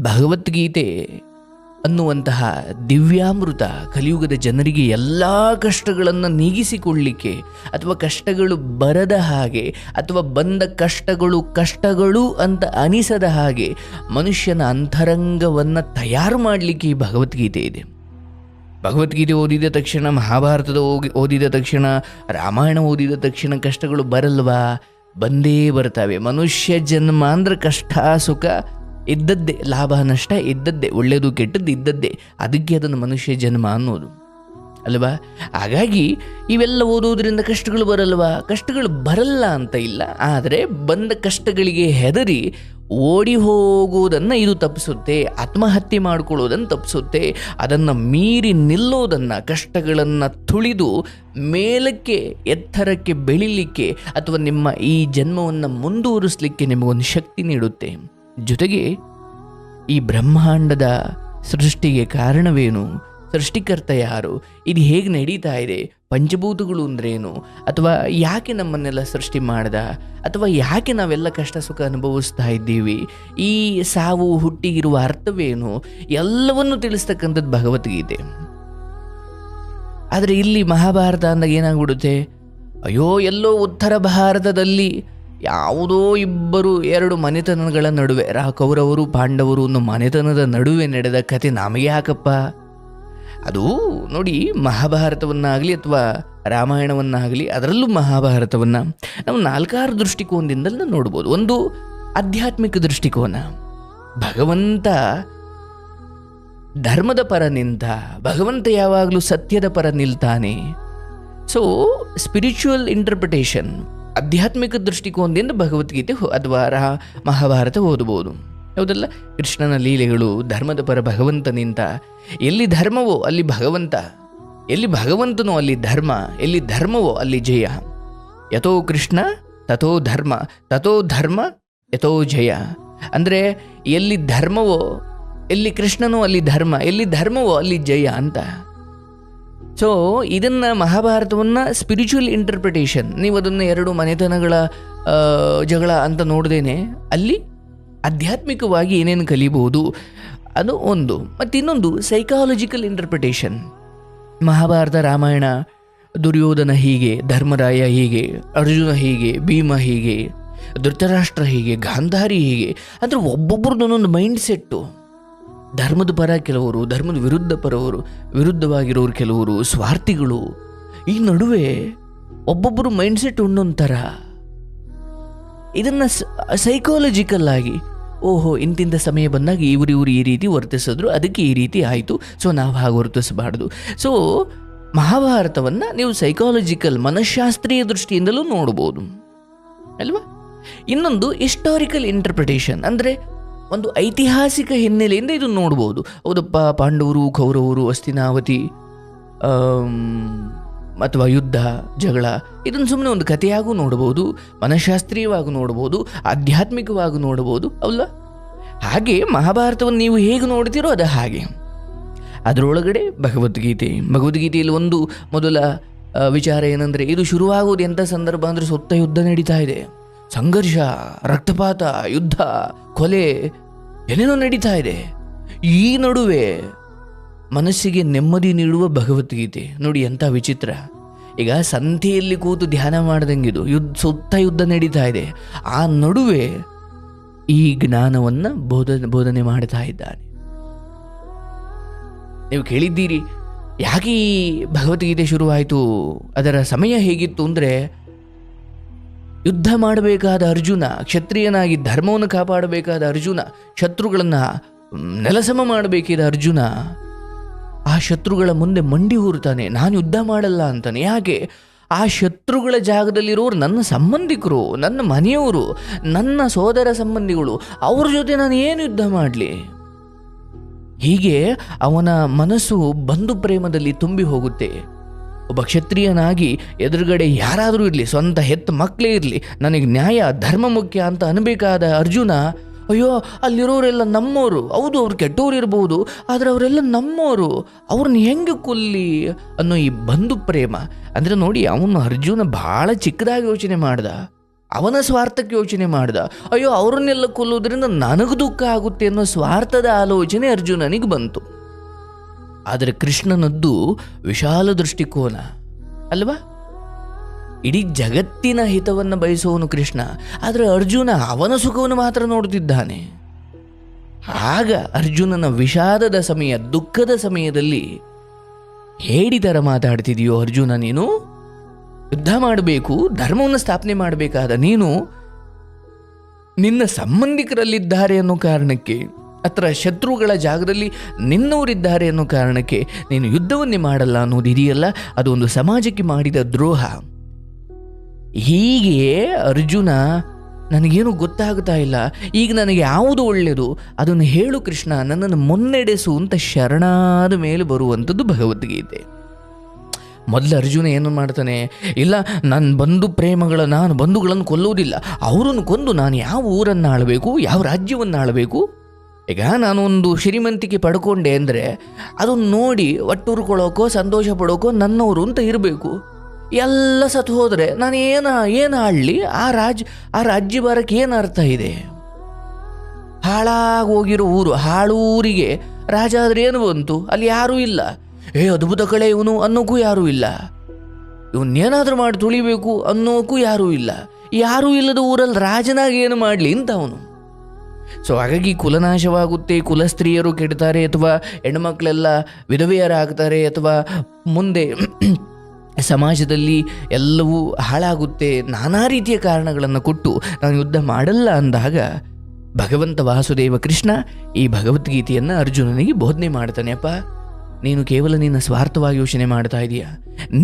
ಭಗವದ್ಗೀತೆ ಅನ್ನುವಂತಹ ದಿವ್ಯಾಮೃತ ಕಲಿಯುಗದ ಜನರಿಗೆ ಎಲ್ಲ ಕಷ್ಟಗಳನ್ನು ನೀಗಿಸಿಕೊಳ್ಳಿಕ್ಕೆ ಅಥವಾ ಕಷ್ಟಗಳು ಬರದ ಹಾಗೆ ಅಥವಾ ಬಂದ ಕಷ್ಟಗಳು ಕಷ್ಟಗಳು ಅಂತ ಅನಿಸದ ಹಾಗೆ ಮನುಷ್ಯನ ಅಂತರಂಗವನ್ನು ತಯಾರು ಮಾಡಲಿಕ್ಕೆ ಈ ಭಗವದ್ಗೀತೆ ಇದೆ. ಭಗವದ್ಗೀತೆ ಓದಿದ ತಕ್ಷಣ, ಮಹಾಭಾರತದ ಓದಿದ ತಕ್ಷಣ, ರಾಮಾಯಣ ಓದಿದ ತಕ್ಷಣ ಕಷ್ಟಗಳು ಬರಲ್ವಾ? ಬಂದೇ ಬರ್ತವೆ. ಮನುಷ್ಯ ಜನ್ಮ ಅಂದ್ರೆ ಕಷ್ಟ ಸುಖ ಇದ್ದದ್ದೇ ಲಾಭ ನಷ್ಟ ಇದ್ದದ್ದೇ, ಒಳ್ಳೆಯದು ಕೆಟ್ಟದ್ದು ಇದ್ದದ್ದೇ, ಅದಕ್ಕೆ ಅದನ್ನು ಮನುಷ್ಯ ಜನ್ಮ ಅನ್ನೋದು. ಅಲ್ವಾ? ಹಾಗಾಗಿ ಇವೆಲ್ಲ ಓದೋದ್ರಿಂದ ಕಷ್ಟಗಳು ಬರಲ್ವಾ? ಕಷ್ಟಗಳು ಬರಲ್ಲ ಅಂತ ಇಲ್ಲ. ಆದರೆ ಬಂದ ಕಷ್ಟಗಳಿಗೆ ಹೆದರಿ ಓಡಿ ಹೋಗುವುದನ್ನು ಇದು ತಪ್ಪಿಸುತ್ತೆ, ಆತ್ಮಹತ್ಯೆ ಮಾಡಿಕೊಳ್ಳೋದನ್ನು ತಪ್ಪಿಸುತ್ತೆ, ಅದನ್ನು ಮೀರಿ ನಿಲ್ಲೋದನ್ನು ಕಷ್ಟಗಳನ್ನು ತುಳಿದು ಮೇಲಕ್ಕೆ, ಎತ್ತರಕ್ಕೆ ಬೆಳಿಲಿಕ್ಕೆ ಅಥವಾ ನಿಮ್ಮ ಈ ಜನ್ಮವನ್ನು ಮುಂದುವರಿಸಲಿಕ್ಕೆ ನಿಮಗೊಂದು ಶಕ್ತಿ ನೀಡುತ್ತೆ. ಜೊತೆಗೆ ಈ ಬ್ರಹ್ಮಾಂಡದ ಸೃಷ್ಟಿಗೆ ಕಾರಣವೇನು? ಸೃಷ್ಟಿಕರ್ತ ಯಾರು? ಇದು ಹೇಗೆ ನಡೀತಾ ಇದೆ? ಪಂಚಭೂತಗಳು ಅಂದ್ರೇನು? ಅಥವಾ ಯಾಕೆ ನಮ್ಮನ್ನೆಲ್ಲ ಸೃಷ್ಟಿ ಮಾಡ್ದ? ಅಥವಾ ಯಾಕೆ ನಾವೆಲ್ಲ ಕಷ್ಟ ಸುಖ ಅನುಭವಿಸ್ತಾ ಇದ್ದೀವಿ? ಈ ಸಾವು ಹುಟ್ಟಿಗಿರುವ ಅರ್ಥವೇನು? ಎಲ್ಲವನ್ನು ತಿಳಿಸ್ತಕ್ಕಂಥದ್ದು ಭಗವದ್ಗೀತೆ. ಆದರೆ ಇಲ್ಲಿ ಮಹಾಭಾರತ ಅಂದಾಗ ಏನಾಗ್ಬಿಡುತ್ತೆ? ಅಯ್ಯೋ, ಎಲ್ಲೋ ಉತ್ತರ ಭಾರತದಲ್ಲಿ ಯಾವುದೋ ಇಬ್ಬರು ಎರಡು ಮನೆತನಗಳ ನಡುವೆ ರಾ ಕೌರವರು ಪಾಂಡವರು ಅನ್ನೋ ಮನೆತನದ ನಡುವೆ ನಡೆದ ಕತೆ ನಮಗೆ ಹಾಕಪ್ಪ ಅದು ನೋಡಿ ಮಹಾಭಾರತವನ್ನಾಗಲಿ ಅಥವಾ ರಾಮಾಯಣವನ್ನಾಗಲಿ ಅದರಲ್ಲೂ ಮಹಾಭಾರತವನ್ನು ನಾವು ನಾಲ್ಕಾರು ದೃಷ್ಟಿಕೋನದಿಂದಲೂ ನೋಡ್ಬೋದು. ಒಂದು ಆಧ್ಯಾತ್ಮಿಕ ದೃಷ್ಟಿಕೋನ. ಭಗವಂತ ಧರ್ಮದ ಪರ ನಿಂತ, ಭಗವಂತ ಯಾವಾಗಲೂ ಸತ್ಯದ ಪರ ನಿಲ್ತಾನೆ. ಸೊ ಸ್ಪಿರಿಚುವಲ್ ಇಂಟರ್ಪ್ರಿಟೇಷನ್ ಆಧ್ಯಾತ್ಮಿಕ ದೃಷ್ಟಿಕೋನದಿಂದ ಭಗವದ್ಗೀತೆ ಅಥವಾ ಮಹಾಭಾರತ ಓದಬಹುದು. ಹೌದಲ್ಲ? ಕೃಷ್ಣನ ಲೀಲೆಗಳು, ಧರ್ಮದ ಪರ ಭಗವಂತ ನಿಂತ, ಎಲ್ಲಿ ಧರ್ಮವೋ ಅಲ್ಲಿ ಭಗವಂತ, ಎಲ್ಲಿ ಭಗವಂತನೋ ಅಲ್ಲಿ ಧರ್ಮ, ಎಲ್ಲಿ ಧರ್ಮವೋ ಅಲ್ಲಿ ಜಯ. ಯಥೋ ಕೃಷ್ಣ, ತಥೋ ಧರ್ಮ ತಥೋ ಧರ್ಮ, ಯಥೋ ಜಯ. ಅಂದರೆ ಎಲ್ಲಿ ಧರ್ಮವೋ, ಎಲ್ಲಿ ಕೃಷ್ಣನೋ ಅಲ್ಲಿ ಧರ್ಮ, ಎಲ್ಲಿ ಧರ್ಮವೋ ಅಲ್ಲಿ ಜಯ ಅಂತ. ಸೊ ಇದನ್ನು ಮಹಾಭಾರತವನ್ನು ಸ್ಪಿರಿಚುವಲ್ ಇಂಟರ್ಪ್ರಿಟೇಷನ್ ನೀವು ಅದನ್ನು ಎರಡು ಮನೆತನಗಳ ಜಗಳ ಅಂತ ನೋಡ್ದೇನೆ, ಅಲ್ಲಿ ಆಧ್ಯಾತ್ಮಿಕವಾಗಿ ಏನೇನು ಕಲಿಬಹುದು ಅದು ಒಂದು. ಮತ್ತು ಇನ್ನೊಂದು ಸೈಕಾಲಜಿಕಲ್ ಇಂಟರ್ಪ್ರಿಟೇಷನ್ ಮಹಾಭಾರತ ರಾಮಾಯಣ, ದುರ್ಯೋಧನ ಹೀಗೆ, ಧರ್ಮರಾಯ ಹೀಗೆ, ಅರ್ಜುನ ಹೀಗೆ, ಭೀಮ ಹೀಗೆ, ಧೃತರಾಷ್ಟ್ರ ಹೀಗೆ, ಗಾಂಧಾರಿ ಹೀಗೆ ಅಂದರೆ ಒಬ್ಬೊಬ್ಬರದೊಂದೊಂದು ಮೈಂಡ್ ಸೆಟ್ಟು ಧರ್ಮದ ಪರ ಕೆಲವರು, ಧರ್ಮದ ವಿರುದ್ಧ ಪರವರು, ವಿರುದ್ಧವಾಗಿರೋರು ಕೆಲವರು, ಸ್ವಾರ್ಥಿಗಳು. ಈ ನಡುವೆ ಒಬ್ಬೊಬ್ಬರು ಮೈಂಡ್ ಸೆಟ್ ಒಂದೊಂದು ಥರ ಇದನ್ನು ಸೈಕಾಲಜಿಕಲ್ ಆಗಿ, ಓಹೋ ಇಂತಿಂಥ ಸಮಯ ಬಂದಾಗ ಇವರು ಇವರು ಈ ರೀತಿ ವರ್ತಿಸಿದ್ರು, ಅದಕ್ಕೆ ಈ ರೀತಿ ಆಯಿತು, ಸೊ ನಾವು ಹಾಗೆ ವರ್ತಿಸಬಾರ್ದು. ಸೊ, ಮಹಾಭಾರತವನ್ನು ನೀವು ಸೈಕಾಲಜಿಕಲ್ ಮನಃಶಾಸ್ತ್ರೀಯ ದೃಷ್ಟಿಯಿಂದಲೂ ನೋಡ್ಬೋದು. ಅಲ್ವಾ? ಇನ್ನೊಂದು ಹಿಸ್ಟಾರಿಕಲ್ ಇಂಟರ್ಪ್ರಿಟೇಷನ್ ಅಂದರೆ ಒಂದು ಐತಿಹಾಸಿಕ ಹಿನ್ನೆಲೆಯಿಂದ ಇದು ನೋಡ್ಬೋದು. ಹೌದಪ್ಪ, ಪಾಂಡವರು, ಕೌರವರು, ಅಸ್ತಿನಾವತಿ ಅಥವಾ ಯುದ್ಧ, ಜಗಳ, ಇದನ್ನು ಸುಮ್ಮನೆ ಒಂದು ಕಥೆಯಾಗೂ ನೋಡ್ಬೋದು, ಮನಃಶಾಸ್ತ್ರೀಯವಾಗೂ ನೋಡ್ಬೋದು, ಆಧ್ಯಾತ್ಮಿಕವಾಗಿ ನೋಡ್ಬೋದು, ಅಲ್ಲ? ಹಾಗೆ ಮಹಾಭಾರತವನ್ನು ನೀವು ಹೇಗೆ ನೋಡ್ತೀರೋ ಅದು ಹಾಗೆ. ಅದರೊಳಗಡೆ ಭಗವದ್ಗೀತೆ, ಭಗವದ್ಗೀತೆಯಲ್ಲಿ ಒಂದು ಮೊದಲ ವಿಚಾರ ಏನಂದರೆ, ಇದು ಶುರುವಾಗುವುದು ಎಂಥ ಸಂದರ್ಭ ಅಂದರೆ ಸುತ್ತ ಯುದ್ಧ ನಡೀತಾ ಇದೆ. ಸಂಘರ್ಷ, ರಕ್ತಪಾತ, ಯುದ್ಧ, ಕೊಲೆ ಏನೇನೋ ನಡೀತಾ ಇದೆ. ಈ ನಡುವೆ ಮನಸ್ಸಿಗೆ ನೆಮ್ಮದಿ ನೀಡುವ ಭಗವದ್ಗೀತೆ. ನೋಡಿ, ಎಂಥ ವಿಚಿತ್ರ. ಈಗ ಸಂತೆಯಲ್ಲಿ ಕೂತು ಧ್ಯಾನ ಮಾಡ್ದಂಗಿದು ಯುದ್ಧ ಸುತ್ತ ಯುದ್ಧ ನಡೀತಾ ಇದೆ. ಆ ನಡುವೆ ಈ ಜ್ಞಾನವನ್ನು ಬೋಧನೆ ಬೋಧನೆ ಮಾಡ್ತಾ ಇದ್ದಾನೆ. ನೀವು ಕೇಳಿದ್ದೀರಿ, ಯಾಕೆ ಈ ಭಗವದ್ಗೀತೆ ಶುರುವಾಯಿತು, ಅದರ ಸಮಯ ಹೇಗಿತ್ತು ಅಂದರೆ ಯುದ್ಧ ಮಾಡಬೇಕಾದ ಅರ್ಜುನ, ಕ್ಷತ್ರಿಯನಾಗಿ ಧರ್ಮವನ್ನು ಕಾಪಾಡಬೇಕಾದ ಅರ್ಜುನ, ಶತ್ರುಗಳನ್ನು ನೆಲಸಮ ಮಾಡಬೇಕಿದ ಅರ್ಜುನ. ಆ ಶತ್ರುಗಳ ಮುಂದೆ ಮಂಡಿ ಹೂರ್ತಾನೆ ನಾನು ಯುದ್ಧ ಮಾಡಲ್ಲ ಅಂತಾನೆ. ಯಾಕೆ? ಆ ಶತ್ರುಗಳ ಜಾಗದಲ್ಲಿರೋರು ನನ್ನ ಸಂಬಂಧಿಕರು, ನನ್ನ ಮನೆಯವರು, ನನ್ನ ಸೋದರ ಸಂಬಂಧಿಗಳು, ಅವ್ರ ಜೊತೆ ನಾನು ಏನು ಯುದ್ಧ ಮಾಡಲಿ? ಹೀಗೆ ಅವನ ಮನಸ್ಸು ಬಂಧು ಪ್ರೇಮದಲ್ಲಿ ತುಂಬಿ ಹೋಗುತ್ತೆ. ಒಬ್ಬ ಕ್ಷತ್ರಿಯನಾಗಿ ಎದುರುಗಡೆ ಯಾರಾದರೂ ಇರಲಿ, ಸ್ವಂತ ಹೆತ್ತ ಮಕ್ಕಳೇ ಇರಲಿ, ನನಗೆ ನ್ಯಾಯ, ಧರ್ಮ ಮುಖ್ಯ ಅಂತ ಅನ್ಬೇಕಾದ ಅರ್ಜುನ, ಅಯ್ಯೋ, ಅಲ್ಲಿರೋರೆಲ್ಲ ನಮ್ಮೋರು. ಹೌದು, ಅವ್ರು ಕೆಟ್ಟವ್ರು ಇರ್ಬೋದು ಆದರೆ ಅವರೆಲ್ಲ ನಮ್ಮೋರು. ಅವ್ರನ್ನ ಹೆಂಗೆ ಕೊಲ್ಲಿ ಅನ್ನೋ ಈ ಬಂಧು ಪ್ರೇಮ. ಅಂದರೆ ನೋಡಿ, ಅವನು ಅರ್ಜುನ ಭಾಳ ಚಿಕ್ಕದಾಗಿ ಯೋಚನೆ ಮಾಡ್ದ. ಅವನ ಸ್ವಾರ್ಥಕ್ಕೆ ಯೋಚನೆ ಮಾಡ್ದ. ಅಯ್ಯೋ, ಅವ್ರನ್ನೆಲ್ಲ ಕೊಲ್ಲೋದ್ರಿಂದ ನನಗೆ ದುಃಖ ಆಗುತ್ತೆ ಅನ್ನೋ ಸ್ವಾರ್ಥದ ಆಲೋಚನೆ ಅರ್ಜುನನಿಗೆ ಬಂತು. ಆದರೆ ಕೃಷ್ಣನದ್ದು ವಿಶಾಲ ದೃಷ್ಟಿಕೋನ, ಅಲ್ವಾ? ಇಡೀ ಜಗತ್ತಿನ ಹಿತವನ್ನು ಬಯಸುವನು ಕೃಷ್ಣ, ಆದರೆ ಅರ್ಜುನ ಅವನ ಸುಖವನ್ನು ಮಾತ್ರ ನೋಡುತ್ತಿದ್ದಾನೆ. ಆಗ ಅರ್ಜುನನ ವಿಷಾದದ ಸಮಯ, ದುಃಖದ ಸಮಯದಲ್ಲಿ ಹೇಳಿದರ ಮಾತಾಡ್ತಿದೆಯೋ ಅರ್ಜುನ, ನೀನು ಯುದ್ಧ ಮಾಡಬೇಕು, ಧರ್ಮವನ್ನು ಸ್ಥಾಪನೆ ಮಾಡಬೇಕಾದ ನೀನು ನಿನ್ನ ಸಂಬಂಧಿಕರಲ್ಲಿದ್ದಾರೆ ಅನ್ನೋ ಕಾರಣಕ್ಕೆ ಅಥವಾ ಶತ್ರುಗಳ ಜಾಗದಲ್ಲಿ ನಿನ್ನವರಿದ್ದಾರೆ ಅನ್ನೋ ಕಾರಣಕ್ಕೆ ನೀನು ಯುದ್ಧವನ್ನೇ ಮಾಡಲ್ಲ ಅನ್ನೋದು ಇದೆಯಲ್ಲ? ಅದು ಒಂದು ಸಮಾಜಕ್ಕೆ ಮಾಡಿದ ದ್ರೋಹ. ಹೀಗೆ ಅರ್ಜುನ ನನಗೇನು ಗೊತ್ತಾಗ್ತಾ ಇಲ್ಲ. ಈಗ ನನಗೆ ಯಾವುದು ಒಳ್ಳೆಯದು? ಅದನ್ನು ಹೇಳು ಕೃಷ್ಣ, ನನ್ನನ್ನು ಮುನ್ನಡೆಸು ಅಂತ ಶರಣಾದ ಮೇಲೆ ಬರುವಂಥದ್ದು ಭಗವದ್ಗೀತೆ. ಮೊದಲು ಅರ್ಜುನ ಏನು ಮಾಡ್ತಾನೆ, ಇಲ್ಲ ನನ್ನ ಬಂಧು ಪ್ರೇಮಗಳ, ನಾನು ಬಂಧುಗಳನ್ನು ಕೊಲ್ಲುವುದಿಲ್ಲ. ಅವರನ್ನು ಕೊಂದು ನಾನು ಯಾವ ಊರನ್ನು ಆಳಬೇಕು ಯಾವ ರಾಜ್ಯವನ್ನು ಆಳಬೇಕು ಈಗ ನಾನು ಶ್ರೀಮಂತಿಕೆ ಪಡ್ಕೊಂಡೆ ಅಂದರೆ ಅದನ್ನು ನೋಡಿ ಒಟ್ಟುರ್ಕೊಳ್ಳೋಕೋ ಸಂತೋಷ ಪಡೋಕೋ ನನ್ನವರು ಅಂತ ಇರಬೇಕು. ಎಲ್ಲ ಸತ್ತು ಹೋದರೆ ನಾನು ಏನು ಏನು ಆಡಲಿ? ಆ ರಾಜ್, ಆ ರಾಜ್ಯ ಬರಕ್ಕೆ ಏನು ಅರ್ಥ ಇದೆ? ಹಾಳಾಗಿ ಹೋಗಿರೋ ಊರು ಹಾಳೂರಿಗೆ ರಾಜ ಆದರೆ ಏನು ಬಂತು? ಅಲ್ಲಿ ಯಾರೂ ಇಲ್ಲ. ಏ, ಅದ್ಭುತ ಕಳೆ ಇವನು ಅನ್ನೋಕ್ಕೂ ಯಾರೂ ಇಲ್ಲ. ಇವನ್ನೇನಾದರೂ ಮಾಡಿ ತುಳಿಬೇಕು ಅನ್ನೋಕ್ಕೂ ಯಾರೂ ಇಲ್ಲ. ಯಾರೂ ಇಲ್ಲದ ಊರಲ್ಲಿ ರಾಜನಾಗಿ ಏನು ಮಾಡಲಿ ಅಂತ ಅವನು. ಸೊ ಹಾಗಾಗಿ ಕುಲನಾಶವಾಗುತ್ತೆ, ಕುಲಸ್ತ್ರೀಯರು ಕೆಡ್ತಾರೆ ಅಥವಾ ಹೆಣ್ಮಕ್ಳೆಲ್ಲ ವಿಧವೆಯರಾಗ್ತಾರೆ ಅಥವಾ ಮುಂದೆ ಸಮಾಜದಲ್ಲಿ ಎಲ್ಲವೂ ಹಾಳಾಗುತ್ತೆ, ನಾನಾ ರೀತಿಯ ಕಾರಣಗಳನ್ನು ಕೊಟ್ಟು ನಾನು ಯುದ್ಧ ಮಾಡಲ್ಲ ಅಂದಾಗ ಭಗವಂತ ವಾಸುದೇವ ಕೃಷ್ಣ ಈ ಭಗವದ್ಗೀತೆಯನ್ನು ಅರ್ಜುನನಿಗೆ ಬೋಧನೆ ಮಾಡ್ತಾನೆ, ಅಪ್ಪ, ನೀನು ಕೇವಲ ನಿನ್ನ ಸ್ವಾರ್ಥವಾಗಿ ಯೋಚನೆ ಮಾಡ್ತಾ ಇದೀಯಾ?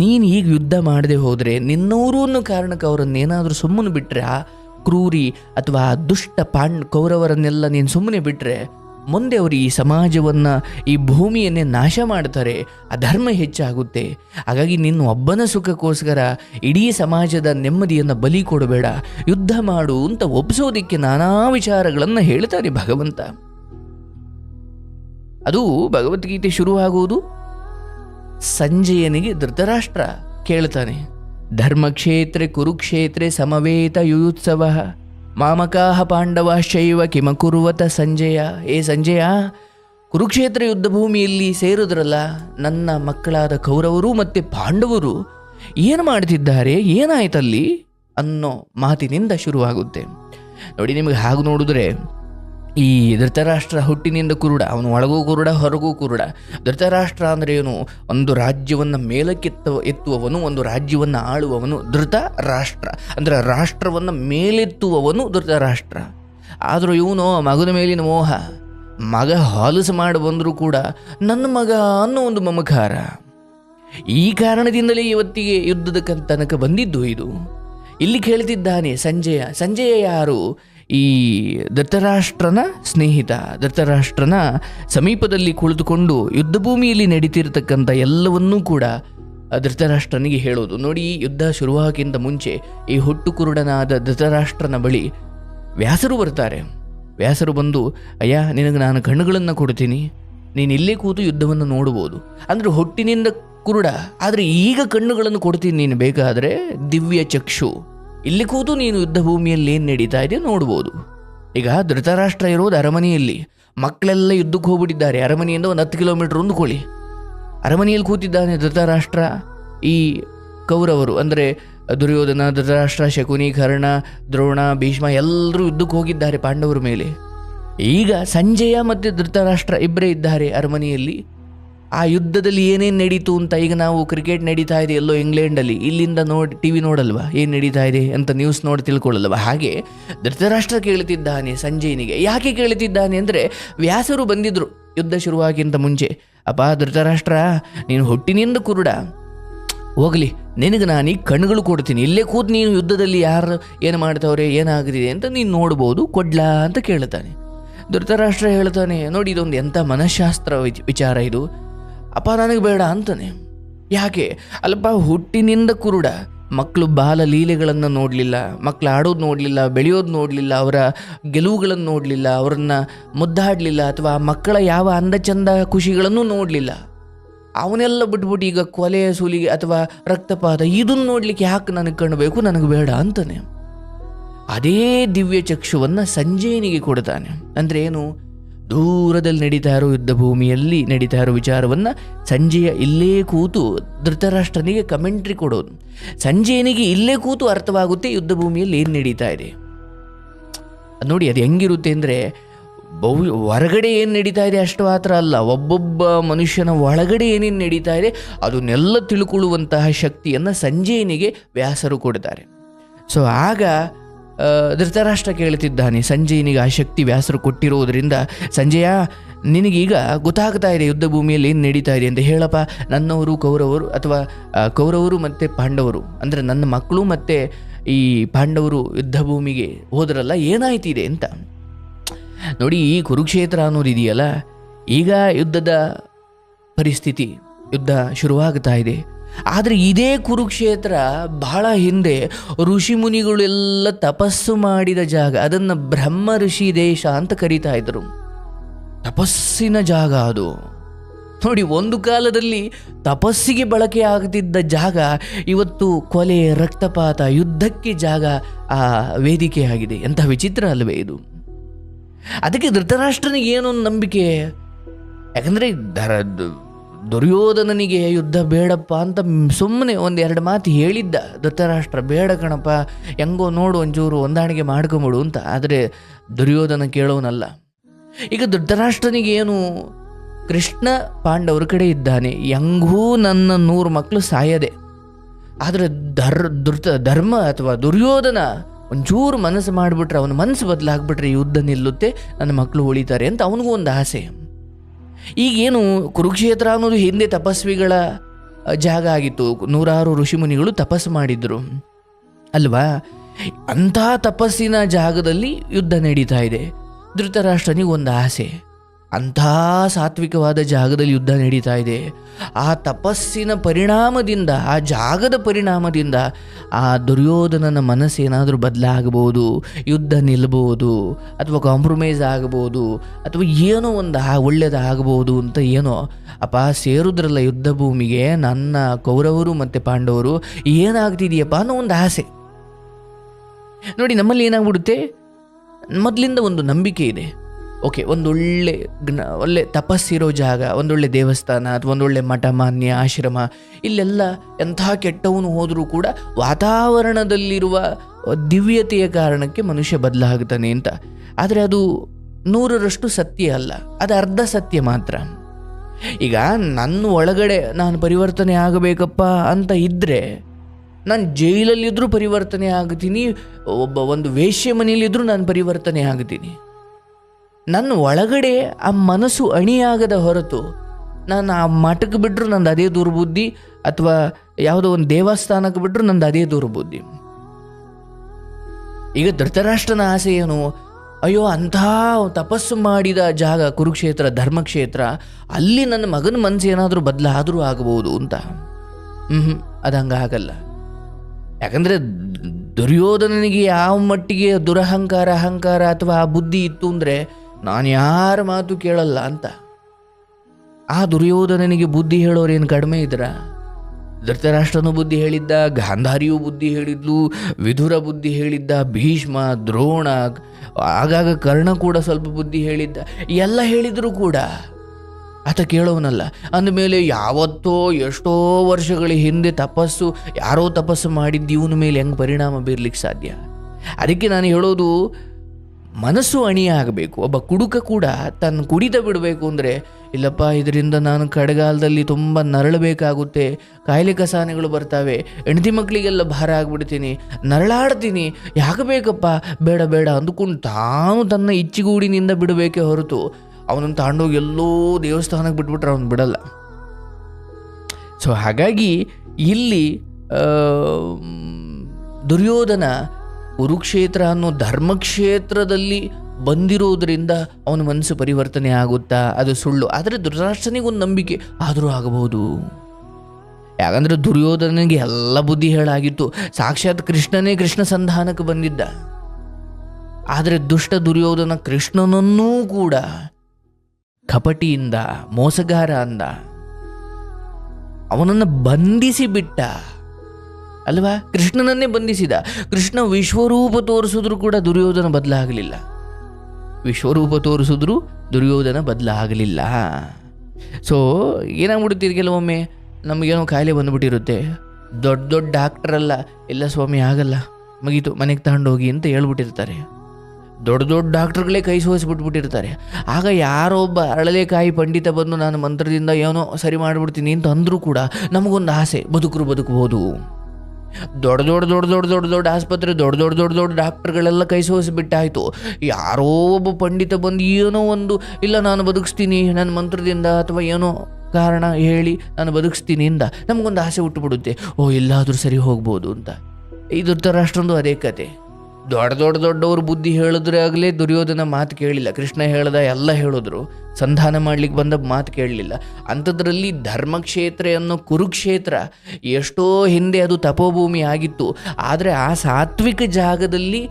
ನೀನು ಈಗ ಯುದ್ಧ ಮಾಡದೆ ಹೋದರೆ ನಿನ್ನವರು ಅನ್ನೋ ಕಾರಣಕ್ಕೆ ಅವರನ್ನೇನಾದರೂ ಸುಮ್ಮನೆ ಬಿಟ್ಟರೆ? ಕ್ರೂರಿ ಅಥವಾ ದುಷ್ಟ ಪಾಂಡ್ ಕೌರವರನ್ನೆಲ್ಲ ನೀನು ಸುಮ್ಮನೆ ಬಿಟ್ಟರೆ ಮುಂದೆ ಅವರು ಈ ಸಮಾಜವನ್ನು, ಈ ಭೂಮಿಯನ್ನೇ ನಾಶ ಮಾಡ್ತಾರೆ, ಅಧರ್ಮ ಹೆಚ್ಚಾಗುತ್ತೆ. ಹಾಗಾಗಿ ನಿನ್ನ ಒಬ್ಬನ ಸುಖಕ್ಕೋಸ್ಕರ ಇಡೀ ಸಮಾಜದ ನೆಮ್ಮದಿಯನ್ನು ಬಲಿ ಕೊಡಬೇಡ, ಯುದ್ಧ ಮಾಡು ಅಂತ ಒಪ್ಪಿಸೋದಕ್ಕೆ ನಾನಾ ವಿಚಾರಗಳನ್ನು ಹೇಳ್ತಾರೆ ಭಗವಂತ. ಅದು ಭಗವದ್ಗೀತೆ ಶುರುವಾಗುವುದು ಸಂಜಯನಿಗೆ ಧೃತರಾಷ್ಟ್ರ ಕೇಳ್ತಾನೆ. ಧರ್ಮಕ್ಷೇತ್ರೆ ಕುರುಕ್ಷೇತ್ರೆ ಸಮವೇತ ಯುಯುತ್ಸವ ಮಾಮಕಾಹ ಪಾಂಡವಾಶ್ಚೈವ ಕಿಮಕುರುವತ ಸಂಜಯ ಏ ಸಂಜಯ ಕುರುಕ್ಷೇತ್ರ ಯುದ್ಧ ಭೂಮಿಯಲ್ಲಿ ಸೇರಿದ್ರಲ್ಲ? ನನ್ನ ಮಕ್ಕಳಾದ ಕೌರವರು ಮತ್ತು ಪಾಂಡವರು ಏನು ಮಾಡ್ತಿದ್ದಾರೆ? ಏನಾಯ್ತಲ್ಲಿ? ಅನ್ನೋ ಮಾತಿನಿಂದ ಶುರುವಾಗುತ್ತೆ. ನೋಡಿ, ನಿಮಗೆ ಹಾಗೆ ನೋಡಿದ್ರೆ ಈ ಧೃತರಾಷ್ಟ್ರ ಹುಟ್ಟಿನಿಂದ ಕುರುಡ, ಅವನು ಒಳಗೂ ಕುರುಡ, ಹೊರಗೂ ಕುರುಡ. ಧೃತರಾಷ್ಟ್ರ ಅಂದರೆ ಏನು? ಒಂದು ರಾಜ್ಯವನ್ನು ಮೇಲಕ್ಕೆತ್ತ ಎತ್ತುವವನು, ಒಂದು ರಾಜ್ಯವನ್ನು ಆಳುವವನು ಧೃತ ರಾಷ್ಟ್ರ ಅಂದರೆ ರಾಷ್ಟ್ರವನ್ನು ಮೇಲೆತ್ತುವವನು ಧೃತರಾಷ್ಟ್ರ. ಆದರೂ ಇವನು ಮಗನ ಮೇಲಿನ ಮೋಹ, ಮಗ ಹಾಲಸು ಮಾಡಿ ಬಂದರೂ ಕೂಡ ನನ್ನ ಮಗ ಅನ್ನೋ ಒಂದು ಮಮಕಾರ. ಈ ಕಾರಣದಿಂದಲೇ ಇವತ್ತಿಗೆ ಯುದ್ಧದ ತನಕ ಬಂದಿದ್ದು ಇದು. ಇಲ್ಲಿ ಕೇಳ್ತಿದ್ದಾನೆ ಸಂಜಯ. ಸಂಜಯ ಯಾರು? ಈ ಧೃತರಾಷ್ಟ್ರನ ಸ್ನೇಹಿತ, ಧೃತರಾಷ್ಟ್ರನ ಸಮೀಪದಲ್ಲಿ ಕುಳಿತುಕೊಂಡು ಯುದ್ಧ ಭೂಮಿಯಲ್ಲಿ ನಡೀತಿರ್ತಕ್ಕಂಥ ಎಲ್ಲವನ್ನೂ ಕೂಡ ಧೃತರಾಷ್ಟ್ರನಿಗೆ ಹೇಳೋದು. ನೋಡಿ ಯುದ್ಧ ಶುರುವಾಗಿಂತ ಮುಂಚೆ ಈ ಹುಟ್ಟು ಕುರುಡನಾದ ಧೃತರಾಷ್ಟ್ರನ ಬಳಿ ವ್ಯಾಸರು ಬರ್ತಾರೆ. ವ್ಯಾಸರು ಬಂದು, ಅಯ್ಯ, ನಿನಗೆ ನಾನು ಕಣ್ಣುಗಳನ್ನು ಕೊಡ್ತೀನಿ. ನೀನು ಇಲ್ಲೇ ಕೂತು ಯುದ್ಧವನ್ನು ನೋಡ್ಬೋದು. ಅಂದರೆ ಹೊಟ್ಟಿನಿಂದ ಕುರುಡ, ಆದರೆ ಈಗ ಕಣ್ಣುಗಳನ್ನು ಕೊಡ್ತೀನಿ ನೀನು ಬೇಕಾದರೆ ದಿವ್ಯ ಚಕ್ಷು ಇಲ್ಲಿ ಕೂತು ನೀನು ಯುದ್ಧ ಭೂಮಿಯಲ್ಲಿ ಏನು ನಡೀತಾ ಇದೆ ನೋಡ್ಬೋದು. ಈಗ ಧೃತರಾಷ್ಟ್ರ ಇರೋದು ಅರಮನೆಯಲ್ಲಿ. ಮಕ್ಕಳೆಲ್ಲ ಯುದ್ಧಕ್ಕೆ ಹೋಗ್ಬಿಟ್ಟಿದ್ದಾರೆ. ಅರಮನೆಯಿಂದ ಒಂದು ಹತ್ತು ಕಿಲೋಮೀಟರ್ ಹೊಂದ್ಕೊಳ್ಳಿ ಅರಮನೆಯಲ್ಲಿ ಕೂತಿದ್ದಾನೆ ಧೃತರಾಷ್ಟ್ರ. ಈ ಕೌರವರು, ಅಂದರೆ ದುರ್ಯೋಧನ, ಧೃತರಾಷ್ಟ್ರ, ಶಕುನಿ, ಕರ್ಣ, ದ್ರೋಣ, ಭೀಷ್ಮ ಎಲ್ಲರೂ ಯುದ್ಧಕ್ಕೆ ಹೋಗಿದ್ದಾರೆ ಪಾಂಡವರ ಮೇಲೆ. ಈಗ ಸಂಜಯ ಮತ್ತು ಧೃತರಾಷ್ಟ್ರ ಇಬ್ಬರೇ ಇದ್ದಾರೆ ಅರಮನೆಯಲ್ಲಿ. ಆ ಯುದ್ಧದಲ್ಲಿ ಏನೇನು ನಡೀತು ಅಂತ ಈಗ ನಾವು ಕ್ರಿಕೆಟ್ ನಡೀತಾ ಇದೆ ಎಲ್ಲೋ ಇಂಗ್ಲೆಂಡಲ್ಲಿ. ಇಲ್ಲಿಂದ ನೋಡಿ ಟಿ ವಿ ನೋಡಲ್ವಾ? ಏನು ನಡೀತಾ ಇದೆ ಅಂತ ನ್ಯೂಸ್ ನೋಡಿ ತಿಳ್ಕೊಳ್ಳಲ್ವ? ಹಾಗೆ ಧೃತರಾಷ್ಟ್ರ ಕೇಳುತ್ತಿದ್ದಾನೆ ಸಂಜಯನಿಗೆ. ಯಾಕೆ ಕೇಳುತ್ತಿದ್ದಾನೆ ಅಂದರೆ ವ್ಯಾಸರು ಬಂದಿದ್ದರು ಯುದ್ಧ ಶುರುವಾಗಿಂತ ಮುಂಚೆ. ಅಪ್ಪ ಧೃತರಾಷ್ಟ್ರ, ನೀನು ಹುಟ್ಟಿನಿಂದ ಕುರುಡ. ಹೋಗಲಿ, ನಿನಗೆ ನಾನೀಗ ಕಣ್ಗಳು ಕೊಡ್ತೀನಿ. ಇಲ್ಲೇ ಕೂತು ನೀನು ಯುದ್ಧದಲ್ಲಿ ಯಾರು, ಏನು ಮಾಡ್ತಾವ್ರೆ ಏನಾಗಿದೆ ಅಂತ ನೀನು ನೋಡ್ಬೋದು. ಕೊಡ್ಲಾ ಅಂತ ಕೇಳ್ತಾನೆ. ಧೃತರಾಷ್ಟ್ರ ಹೇಳ್ತಾನೆ, ನೋಡಿ ಇದೊಂದು ಎಂಥ ಮನಃಶಾಸ್ತ್ರ ವಿಚಾರ ಇದು. ಅಪ್ಪ ನನಗೆ ಬೇಡ ಅಂತಾನೆ. ಯಾಕೆ? ಅಲ್ಲಪ್ಪ, ಹುಟ್ಟಿನಿಂದ ಕುರುಡ. ಮಕ್ಕಳು ಬಾಲ ಲೀಲೆಗಳನ್ನು ನೋಡಲಿಲ್ಲ ಮಕ್ಕಳು ಆಡೋದು ನೋಡಲಿಲ್ಲ, ಬೆಳೆಯೋದು ನೋಡಲಿಲ್ಲ, ಅವರ ಗೆಲುವುಗಳನ್ನು ನೋಡಲಿಲ್ಲ, ಅವರನ್ನು ಮುದ್ದಾಡಲಿಲ್ಲ ಅಥವಾ ಮಕ್ಕಳ ಯಾವ ಅಂದ ಚಂದ ಖುಷಿಗಳನ್ನು ನೋಡಲಿಲ್ಲ. ಅವನ್ನೆಲ್ಲ ಬಿಟ್ಬಿಟ್ಟು ಈಗ ಕೊಲೆ, ಸೂಲಿಗೆ ಅಥವಾ ರಕ್ತಪಾತ ಇದನ್ನು ನೋಡಲಿಕ್ಕೆ ಯಾಕೆ ನನಗೆ ಕಾಣಬೇಕು ನನಗೆ ಬೇಡ ಅಂತಾನೆ. ಅದೇ ದಿವ್ಯ ಚಕ್ಷುವನ್ನು ಸಂಜಯನಿಗೆ ಕೊಡ್ತಾನೆ. ಅಂದರೆ ಏನು? ದೂರದಲ್ಲಿ ನಡೀತಾ ಇರೋ ಯುದ್ಧ ಭೂಮಿಯಲ್ಲಿ ನಡೀತಾ ಇರೋ ವಿಚಾರವನ್ನು ಸಂಜೆಯ ಇಲ್ಲೇ ಕೂತು ಧೃತರಾಷ್ಟ್ರನಿಗೆ ಕಮೆಂಟ್ರಿ ಕೊಡೋದು. ಸಂಜೆಯನಿಗೆ ಇಲ್ಲೇ ಕೂತು ಅರ್ಥವಾಗುತ್ತೆ ಯುದ್ಧ ಭೂಮಿಯಲ್ಲಿ ಏನು ನಡೀತಾ ಇದೆ. ನೋಡಿ, ಅದು ಹೆಂಗಿರುತ್ತೆ ಅಂದರೆ ಬಹು ಹೊರಗಡೆ ಏನು ನಡೀತಾ ಇದೆ ಅಷ್ಟು ಮಾತ್ರ ಅಲ್ಲ, ಒಬ್ಬೊಬ್ಬ ಮನುಷ್ಯನ ಒಳಗಡೆ ಏನೇನು ನಡೀತಾ ಇದೆ, ಅದನ್ನೆಲ್ಲ ತಿಳ್ಕೊಳ್ಳುವಂತಹ ಶಕ್ತಿಯನ್ನು ಸಂಜೆಯನಿಗೆ ವ್ಯಾಸರು ಕೊಡ್ತಾರೆ. ಸೊ ಆಗ ಧೃತರಾಷ್ಟ್ರ ಕೇಳುತ್ತಿದ್ದಾನೆ. ಸಂಜಯನಿಗೆ ಆ ಶಕ್ತಿ ವ್ಯಾಸರು ಕೊಟ್ಟಿರುವುದರಿಂದ, ಸಂಜಯ, ನಿನಗೀಗ ಗೊತ್ತಾಗ್ತಾ ಇದೆ, ಯುದ್ಧ ಭೂಮಿಯಲ್ಲಿ ಏನು ನಡೀತಾ ಇದೆ ಅಂತ ಹೇಳಪ್ಪ. ನನ್ನವರು, ಕೌರವರು ಅಥವಾ ಕೌರವರು ಮತ್ತು ಪಾಂಡವರು, ಅಂದರೆ ನನ್ನ ಮಕ್ಕಳು ಮತ್ತು ಈ ಪಾಂಡವರು ಯುದ್ಧ ಭೂಮಿಗೆ ಹೋದ್ರಲ್ಲ, ಏನಾಯ್ತಿದೆ ಅಂತ. ನೋಡಿ, ಈ ಕುರುಕ್ಷೇತ್ರ ಅನ್ನೋದು ಇದೆಯಲ್ಲ, ಈಗ ಯುದ್ಧದ ಪರಿಸ್ಥಿತಿ, ಯುದ್ಧ ಶುರುವಾಗ್ತಾ ಇದೆ. ಆದರೆ ಇದೇ ಕುರುಕ್ಷೇತ್ರ ಬಹಳ ಹಿಂದೆ ಋಷಿ ಮುನಿಗಳೆಲ್ಲ ತಪಸ್ಸು ಮಾಡಿದ ಜಾಗ, ಅದನ್ನು ಬ್ರಹ್ಮ ಋಷಿ ದೇಶ ಅಂತ ಕರೀತಾ ಇದ್ರು. ತಪಸ್ಸಿನ ಜಾಗ ಅದು. ನೋಡಿ, ಒಂದು ಕಾಲದಲ್ಲಿ ತಪಸ್ಸಿಗೆ ಬಳಕೆ ಆಗ್ತಿದ್ದ ಜಾಗ, ಇವತ್ತು ಕೊಲೆ, ರಕ್ತಪಾತ, ಯುದ್ಧಕ್ಕೆ ಜಾಗ ಆ ವೇದಿಕೆಯಾಗಿದೆ ಎಂಥ ವಿಚಿತ್ರ ಅಲ್ವೇ ಇದು. ಅದಕ್ಕೆ ಧೃತರಾಷ್ಟ್ರನಿಗೆ ಏನೊಂದು ನಂಬಿಕೆ. ಯಾಕಂದರೆ ದರ ದು- ದುರ್ಯೋಧನನಿಗೆ ಯುದ್ಧ ಬೇಡಪ್ಪ ಅಂತ ಸುಮ್ಮನೆ ಒಂದು ಎರಡು ಮಾತು ಹೇಳಿದ್ದ. ಧೃತರಾಷ್ಟ್ರ, ಬೇಡ ಕಣಪ್ಪ, ಹೆಂಗೋ ನೋಡು ಒಂಚೂರು ಹೊಂದಾಣಿಕೆ ಮಾಡ್ಕೊಂಬಿಡು ಅಂತ. ಆದರೆ ದುರ್ಯೋಧನ ಕೇಳೋನಲ್ಲ. ಈಗ ಧೃತರಾಷ್ಟ್ರನಿಗೇನು ಕೃಷ್ಣ ಪಾಂಡವ್ರ ಕಡೆ ಇದ್ದಾನೆ. ಹೆಂಗೂ ನನ್ನ ನೂರು ಮಕ್ಕಳು ಸಾಯದೆ. ಆದರೆ ಧರ್ ದುರ್ತ ಧರ್ಮ ಅಥವಾ ದುರ್ಯೋಧನ ಒಂಚೂರು ಮನಸ್ಸು ಮಾಡಿಬಿಟ್ರೆ, ಅವನ ಮನಸ್ಸು ಬದಲಾಗ್ಬಿಟ್ರೆ ಯುದ್ಧ ನಿಲ್ಲುತ್ತೆ, ನನ್ನ ಮಕ್ಕಳು ಉಳಿತಾರೆ ಅಂತ ಅವನಿಗೂ ಒಂದು ಆಸೆ. ಈಗೇನು ಕುರುಕ್ಷೇತ್ರ ಅನ್ನೋದು ಹಿಂದೆ ತಪಸ್ವಿಗಳ ಜಾಗ ಆಗಿತ್ತು. ನೂರಾರು ಋಷಿಮುನಿಗಳು ತಪಸ್ಸು ಮಾಡಿದ್ರು. ಅಲ್ವಾ? ಅಂಥ ತಪಸ್ಸಿನ ಜಾಗದಲ್ಲಿ ಯುದ್ಧ ನಡೀತಾ ಇದೆ. ಧೃತರಾಷ್ಟ್ರನಿಗೆ ಒಂದು ಆಸೆ. ಅಂಥ ಸಾತ್ವಿಕವಾದ ಜಾಗದಲ್ಲಿ ಯುದ್ಧ ನಡೀತಾ ಇದೆ. ಆ ತಪಸ್ಸಿನ ಪರಿಣಾಮದಿಂದ, ಆ ಜಾಗದ ಪರಿಣಾಮದಿಂದ ಆ ದುರ್ಯೋಧನನ ಮನಸ್ಸೇನಾದರೂ ಬದಲಾಗಬಹುದು, ಯುದ್ಧ ನಿಲ್ಲಬಹುದು, ಅಥವಾ ಕಾಂಪ್ರಮೈಸ್ ಆಗಬಹುದು, ಅಥವಾ ಏನೋ ಒಂದು ಆ ಒಳ್ಳೆಯದಾಗಬಹುದು ಅಂತ ಏನೋ. ಅಪ್ಪ, ಸೇರುದ್ರಲ್ಲ ಯುದ್ಧ ಭೂಮಿಗೆ, ನನ್ನ ಕೌರವರು ಮತ್ತು ಪಾಂಡವರು, ಏನಾಗ್ತಿದೆಯಪ್ಪ ಅನ್ನೋ ಒಂದು ಆಸೆ. ನೋಡಿ, ನಮ್ಮಲ್ಲಿ ಏನಾಗ್ಬಿಡುತ್ತೆ? ಮೊದಲಿಂದ ಒಂದು ನಂಬಿಕೆ ಇದೆ. ಓಕೆ ಒಂದೊಳ್ಳೆ ಜ್ಞ, ಒಳ್ಳೆ ತಪಸ್ಸಿರೋ ಜಾಗ, ಒಂದೊಳ್ಳೆ ದೇವಸ್ಥಾನ, ಅಥವಾ ಒಂದೊಳ್ಳೆ ಮಠ, ಮಾನ್ಯ, ಆಶ್ರಮ, ಇಲ್ಲೆಲ್ಲ ಎಂಥ ಕೆಟ್ಟವನು ಹೋದರೂ ಕೂಡ ವಾತಾವರಣದಲ್ಲಿರುವ ದಿವ್ಯತೆಯ ಕಾರಣಕ್ಕೆ ಮನುಷ್ಯ ಬದಲಾಗ್ತಾನೆ ಅಂತ. ಆದರೆ ಅದು ನೂರರಷ್ಟು ಸತ್ಯ ಅಲ್ಲ, ಅದು ಅರ್ಧ ಸತ್ಯ ಮಾತ್ರ. ಈಗ ನನ್ನ ಒಳಗಡೆ ನಾನು ಪರಿವರ್ತನೆ ಆಗಬೇಕಪ್ಪ ಅಂತ ಇದ್ದರೆ ನಾನು ಜೈಲಲ್ಲಿದ್ದರೂ ಪರಿವರ್ತನೆ ಆಗ್ತೀನಿ, ಒಬ್ಬ ಒಂದು ವೇಶ್ಯ ಮನೆಯಲ್ಲಿದ್ದರೂ ನಾನು ಪರಿವರ್ತನೆ ಆಗ್ತೀನಿ. ನನ್ನ ಒಳಗಡೆ ಆ ಮನಸ್ಸು ಅಣಿಯಾಗದ ಹೊರತು ನಾನು ಆ ಮಠಕ್ಕೆ ಬಿಟ್ಟರು ನಂದು ಅದೇ ದುರ್ಬುದ್ಧಿ ಅಥವಾ ಯಾವುದೋ ಒಂದು ದೇವಸ್ಥಾನಕ್ಕೆ ಬಿಟ್ಟರು ನಂದು ಅದೇ ದುರ್ಬುದ್ಧಿ. ಈಗ ಧೃತರಾಷ್ಟ್ರನ ಆಸೆ ಏನು? ಅಯ್ಯೋ ಅಂಥ ತಪಸ್ಸು ಮಾಡಿದ ಜಾಗ, ಕುರುಕ್ಷೇತ್ರ, ಧರ್ಮಕ್ಷೇತ್ರ, ಅಲ್ಲಿ ನನ್ನ ಮಗನ ಮನಸ್ಸು ಏನಾದರೂ ಬದಲಾದರೂ ಆಗಬಹುದು ಅಂತ. ಹ್ಞೂ ಅದು ಹಂಗಾಗಲ್ಲ. ಯಾಕಂದರೆ ದುರ್ಯೋಧನನಿಗೆ ಯಾವ ಮಟ್ಟಿಗೆ ದುರಹಂಕಾರ, ಅಹಂಕಾರ ಅಥವಾ ಆ ಬುದ್ಧಿ ಇತ್ತು ಅಂದರೆ ನಾನು ಯಾರ ಮಾತು ಕೇಳಲ್ಲ ಅಂತ. ಆ ದುರ್ಯೋಧನನಿಗೆ ಬುದ್ಧಿ ಹೇಳೋರೇನು ಕಡಿಮೆ ಇದ್ರ? ಧೃತರಾಷ್ಟ್ರನು ಬುದ್ಧಿ ಹೇಳಿದ್ದ, ಗಾಂಧಾರಿಯು ಬುದ್ಧಿ ಹೇಳಿದ್ಲು, ವಿಧುರ ಬುದ್ಧಿ ಹೇಳಿದ್ದ, ಭೀಷ್ಮ, ದ್ರೋಣ, ಆಗಾಗ ಕರ್ಣ ಕೂಡ ಸ್ವಲ್ಪ ಬುದ್ಧಿ ಹೇಳಿದ್ದ, ಎಲ್ಲ ಹೇಳಿದರೂ ಕೂಡ. ಆತ ಕೇಳೋವನಲ್ಲ ಅಂದಮೇಲೆ ಯಾವತ್ತೋ ಎಷ್ಟೋ ವರ್ಷಗಳ ಹಿಂದೆ ತಪಸ್ಸು, ಯಾರೋ ತಪಸ್ಸು ಮಾಡಿದ್ದ ಇವನ ಮೇಲೆ ಹೆಂಗೆ ಪರಿಣಾಮ ಬೀರ್ಲಿಕ್ಕೆ ಸಾಧ್ಯ? ಅದಕ್ಕೆ ನಾನು ಹೇಳೋದು ಮನಸ್ಸು ಅಣಿಯಾಗಬೇಕು ಒಬ್ಬ ಕುಡುಕ ಕೂಡ ತನ್ನ ಕುಡಿತ ಬಿಡಬೇಕು ಅಂದರೆ, ಇಲ್ಲಪ್ಪ, ಇದರಿಂದ ನಾನು ಕಡೆಗಾಲದಲ್ಲಿ ತುಂಬ ನರಳಬೇಕಾಗುತ್ತೆ. ಕಾಯಿಲೆ ಕಸಾನೆಗಳು ಬರ್ತವೆ. ಹೆಂಡತಿ ಮಕ್ಕಳಿಗೆಲ್ಲ ಭಾರ ಆಗಿಬಿಡ್ತೀನಿ. ನರಳಾಡ್ತೀನಿ. ಯಾಕೆ ಬೇಕಪ್ಪ? ಬೇಡ ಬೇಡ ಅಂದುಕೊಂಡು ತಾನು ತನ್ನ ಇಚ್ಚಿಗೂಡಿನಿಂದ ಬಿಡಬೇಕೇ ಹೊರತು ಅವನನ್ನು ತಗೊಂಡೋಗಿ ಎಲ್ಲೋ ದೇವಸ್ಥಾನಕ್ಕೆ ಬಿಟ್ಬಿಟ್ರೆ ಅವನು ಬಿಡಲ್ಲ. ಸೊ ಹಾಗಾಗಿ ಇಲ್ಲಿ ದುರ್ಯೋಧನ ಕುರುಕ್ಷೇತ್ರ ಅನ್ನೋ ಧರ್ಮಕ್ಷೇತ್ರದಲ್ಲಿ ಬಂದಿರೋದ್ರಿಂದ ಅವನ ಮನಸ್ಸು ಪರಿವರ್ತನೆ ಆಗುತ್ತಾ? ಅದು ಸುಳ್ಳು. ಆದರೆ ಧೃತರಾಷ್ಟ್ರನಿಗೆ ಒಂದು ನಂಬಿಕೆ ಆದರೂ ಆಗಬಹುದು. ಯಾಕಂದರೆ ದುರ್ಯೋಧನಿಗೆ ಎಲ್ಲ ಬುದ್ಧಿ ಹೇಳಾಗಿತ್ತು. ಸಾಕ್ಷಾತ್ ಕೃಷ್ಣನೇ ಕೃಷ್ಣ ಸಂಧಾನಕ್ಕೆ ಬಂದಿದ್ದ. ಆದರೆ ದುಷ್ಟ ದುರ್ಯೋಧನ ಕೃಷ್ಣನನ್ನೂ ಕೂಡ ಕಪಟಿಯಿಂದ, ಮೋಸಗಾರ ಅಂದ. ಅವನನ್ನು ಬಂಧಿಸಿ ಬಿಟ್ಟ ಅಲ್ವಾ? ಕೃಷ್ಣನನ್ನೇ ಬಂಧಿಸಿದ. ಕೃಷ್ಣ ವಿಶ್ವರೂಪ ತೋರಿಸಿದ್ರು ಕೂಡ ದುರ್ಯೋಧನ ಬದಲಾಗಲಿಲ್ಲ. ವಿಶ್ವರೂಪ ತೋರಿಸಿದ್ರು ದುರ್ಯೋಧನ ಬದಲಾಗಲಿಲ್ಲ. ಸೊ ಏನಾಗ್ಬಿಡುತ್ತೀರಿ ಕೆಲವೊಮ್ಮೆ? ನಮಗೇನೋ ಕಾಯಿಲೆ ಬಂದುಬಿಟ್ಟಿರುತ್ತೆ. ದೊಡ್ಡ ದೊಡ್ಡ ಡಾಕ್ಟ್ರಲ್ಲ ಇಲ್ಲ ಸ್ವಾಮಿ, ಆಗಲ್ಲ. ಮುಗೀತು, ಮನೆಗೆ ತಗೊಂಡೋಗಿ ಅಂತ ಹೇಳ್ಬಿಟ್ಟಿರ್ತಾರೆ. ದೊಡ್ಡ ದೊಡ್ಡ ಡಾಕ್ಟ್ರುಗಳೇ ಕೈ ಸೋಸಿಬಿಟ್ಬಿಟ್ಟಿರ್ತಾರೆ. ಆಗ ಯಾರೊಬ್ಬ ಅರಳಲೆಕಾಯಿ ಪಂಡಿತ ಬಂದು, ನಾನು ಮಂತ್ರದಿಂದ ಏನೋ ಸರಿ ಮಾಡಿಬಿಡ್ತೀನಿ ಅಂತ ಅಂದರೂ ಕೂಡ ನಮಗೊಂದು ಆಸೆ, ಬದುಕರು ಬದುಕಬಹುದು ದೊಡ್ಡ ದೊಡ್ಡ ದೊಡ್ಡ ದೊಡ್ಡ ದೊಡ್ಡ ದೊಡ್ಡ ಆಸ್ಪತ್ರೆ, ದೊಡ್ಡ ದೊಡ್ಡ ದೊಡ್ಡ ದೊಡ್ಡ ಡಾಕ್ಟರ್ಗಳೆಲ್ಲ ಕೈ ಸೋಸಿಬಿಟ್ಟಾಯಿತು ಯಾರೋ ಒಬ್ಬ ಪಂಡಿತ ಬಂದು ಏನೋ ಒಂದು, ಇಲ್ಲ, ನಾನು ಬದುಕಿಸ್ತೀನಿ, ನನ್ನ ಮಂತ್ರದಿಂದ ಅಥವಾ ಏನೋ ಕಾರಣ ಹೇಳಿ ನಾನು ಬದುಕಿಸ್ತೀನಿ ಇಂದ ನಮಗೊಂದು ಆಸೆ ಹುಟ್ಟುಬಿಡುತ್ತೆ. ಓ, ಎಲ್ಲಾದರೂ ಸರಿ ಹೋಗ್ಬೋದು ಅಂತ. ಈ ಅಷ್ಟೊಂದು ಅದೇ ಕತೆ. ದೊಡ್ಡ ದೊಡ್ಡ ದೊಡ್ಡವರು ಬುದ್ಧಿ ಹೇಳಿದ್ರೆ ಆಗಲೇ ದುರ್ಯೋಧನ ಮಾತು ಕೇಳಿಲ್ಲ. ಕೃಷ್ಣ ಹೇಳ್ದ ಎಲ್ಲ ಹೇಳಿದ್ರು. ಸಂಧಾನ ಮಾಡ್ಲಿಕ್ಕೆ ಬಂದ ಮಾತು ಕೇಳಲಿಲ್ಲ. ಅಂಥದ್ರಲ್ಲಿ ಧರ್ಮಕ್ಷೇತ್ರ ಅನ್ನೋ ಕುರುಕ್ಷೇತ್ರ ಎಷ್ಟೋ ಹಿಂದೆ ಅದು ತಪೋಭೂಮಿ ಆಗಿತ್ತು. ಆದರೆ ಆ ಸಾತ್ವಿಕ ಜಾಗದಲ್ಲಿ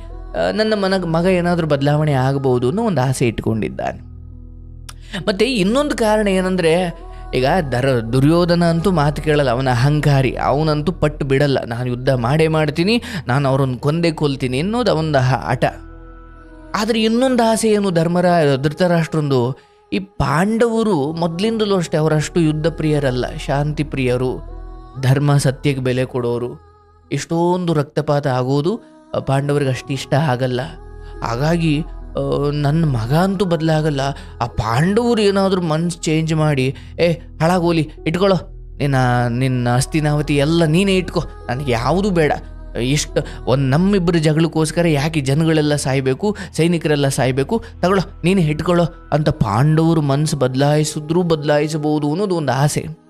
ನನ್ನ ಮನ, ಮಗ ಏನಾದರೂ ಬದಲಾವಣೆ ಆಗಬಹುದು ಅನ್ನೋ ಒಂದು ಆಸೆ ಇಟ್ಕೊಂಡಿದ್ದಾನೆ. ಮತ್ತು ಇನ್ನೊಂದು ಕಾರಣ ಏನಂದರೆ ಈಗ ದರ ದುರ್ಯೋಧನ ಅಂತೂ ಮಾತು ಕೇಳಲ್ಲ, ಅವನ ಅಹಂಕಾರಿ, ಅವನಂತೂ ಪಟ್ಟು ಬಿಡಲ್ಲ. ನಾನು ಯುದ್ಧ ಮಾಡೇ ಮಾಡ್ತೀನಿ, ನಾನು ಅವ್ರನ್ನ ಕೊಂದೇ ಕೊಲ್ತೀನಿ ಅನ್ನೋದು ಅವನ ಹಠ. ಆದರೆ ಇನ್ನೊಂದು ಆಸೆ ಏನು ಧರ್ಮರ, ಧೃತರಾಷ್ಟ್ರಂದು? ಈ ಪಾಂಡವರು ಮೊದಲಿಂದಲೂ ಅಷ್ಟೇ, ಅವರಷ್ಟು ಯುದ್ಧ ಪ್ರಿಯರಲ್ಲ, ಶಾಂತಿ ಪ್ರಿಯರು, ಧರ್ಮ ಸತ್ಯಕ್ಕೆ ಬೆಲೆ ಕೊಡೋರು. ಎಷ್ಟೊಂದು ರಕ್ತಪಾತ ಆಗೋದು ಪಾಂಡವರಿಗೆ ಅಷ್ಟು ಇಷ್ಟ ಆಗಲ್ಲ. ಹಾಗಾಗಿ ನನ್ನ ಮಗ ಅಂತೂ ಬದಲಾಗಲ್ಲ. ಆ ಪಾಂಡವರು ಏನಾದರೂ ಮನ್ಸು ಚೇಂಜ್ ಮಾಡಿ, ಏ, ಹಾಳಾಗೋಲಿ, ಇಟ್ಕೊಳ್ಳೋ. ನಿನ್ನ ನಿನ್ನ ಅಸ್ತಿನಾವತಿ ಎಲ್ಲ ನೀನೇ ಇಟ್ಕೋ. ನನಗೆ ಯಾವುದೂ ಬೇಡ. ಇಷ್ಟು, ಒಂದು ನಮ್ಮಿಬ್ಬರ ಜಗಳಕ್ಕೋಸ್ಕರ ಯಾಕೆ ಜನಗಳೆಲ್ಲ ಸಾಯಬೇಕು, ಸೈನಿಕರೆಲ್ಲ ಸಾಯಬೇಕು? ತಗೊಳ್ಳೋ, ನೀನೇ ಇಟ್ಕೊಳ್ಳೋ. ಅಂತ ಪಾಂಡವರು ಮನಸ್ಸು ಬದಲಾಯಿಸಿದ್ರೂ ಬದಲಾಯಿಸಬಹುದು ಅನ್ನೋದು ಒಂದು ಆಸೆ.